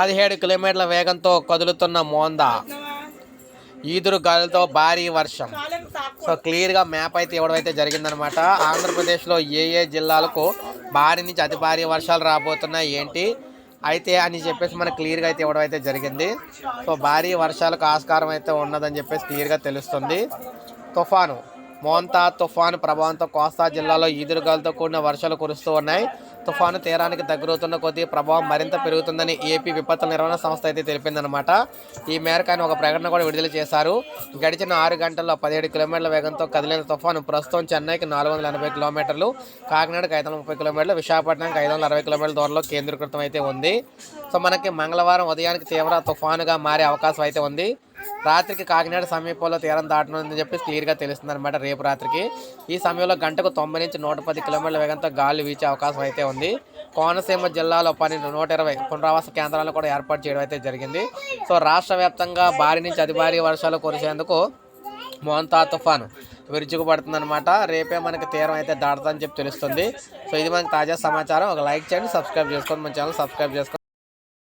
పదిహేడు కిలోమీటర్ల వేగంతో కదులుతున్న మోందా. ఈదురు గాలులతో భారీ వర్షం. సో క్లియర్గా మ్యాప్ అయితే ఇవ్వడం అయితే జరిగిందనమాట ఆంధ్రప్రదేశ్లో ఏ ఏ జిల్లాలకు భారీ నుంచి అతి భారీ వర్షాలు రాబోతున్నాయి ఏంటి? అయితే అని చెప్పేసి మనకు క్లియర్గా అయితే ఇవ్వడం అయితే జరిగింది. సో భారీ వర్షాలకు ఆస్కారం అయితే ఉన్నదని చెప్పేసి క్లియర్గా తెలుస్తుంది. తుఫాను. మోంతా తుఫాను ప్రభావంతో కోస్తా జిల్లాలో ఈదురుగాలతో కూడిన వర్షాలు కురుస్తూ ఉన్నాయి. తుఫాను తీరానికి దగ్గరవుతున్న కొద్దీ ప్రభావం మరింత పెరుగుతుందని ఏపీ విపత్తుల నిర్వహణ సంస్థ అయితే తెలిపిందనమాట ఈ మేరకు ఆయన ఒక ప్రకటన కూడా విడుదల చేశారు. గడిచిన ఆరు గంటల్లో పదిహేడు కిలోమీటర్ల వేగంతో కదిలిన తుఫాను ప్రస్తుతం చెన్నైకి నాలుగు వందల ఎనభై కిలోమీటర్లు కాకినాడకి ఐదు వందల ముప్పై కిలోమీటర్లు విశాఖపట్నంకి ఐదు వందల అరవై కిలోమీటర్ల దూరంలో కేంద్రీకృతం అయితే ఉంది. సో మనకి మంగళవారం ఉదయానికి తీవ్ర తుఫానుగా మారే అవకాశం అయితే ఉంది. రాత్రికి కాకినాడ సమీపంలో తీరం దాటనుందని చెప్పి క్లియర్గా తెలుస్తుంది అనమాట రేపు రాత్రికి. ఈ సమయంలో గంటకు తొంభై నుంచి నూట పది కిలోమీటర్ల వేగంతో గాలి వీచే అవకాశం అయితే ఉంది. కోనసీమ జిల్లాలో పన్నెండు నూట ఇరవై పునరావాస కేంద్రాలను కూడా ఏర్పాటు చేయడం అయితే జరిగింది. సో రాష్ట్ర వ్యాప్తంగా భారీ నుంచి అతి భారీ వర్షాలు కురిసేందుకు మోంతా తుఫాను విరుచుకుపడుతుందన్నమాట. రేపే మనకి తీరం అయితే దాటుతుందని చెప్పి తెలుస్తుంది. సో ఇది మనకి తాజా సమాచారం. ఒక లైక్ చేయండి సబ్స్క్రైబ్ చేసుకోండి. మన ఛానల్ సబ్స్క్రైబ్ చేసుకోండి.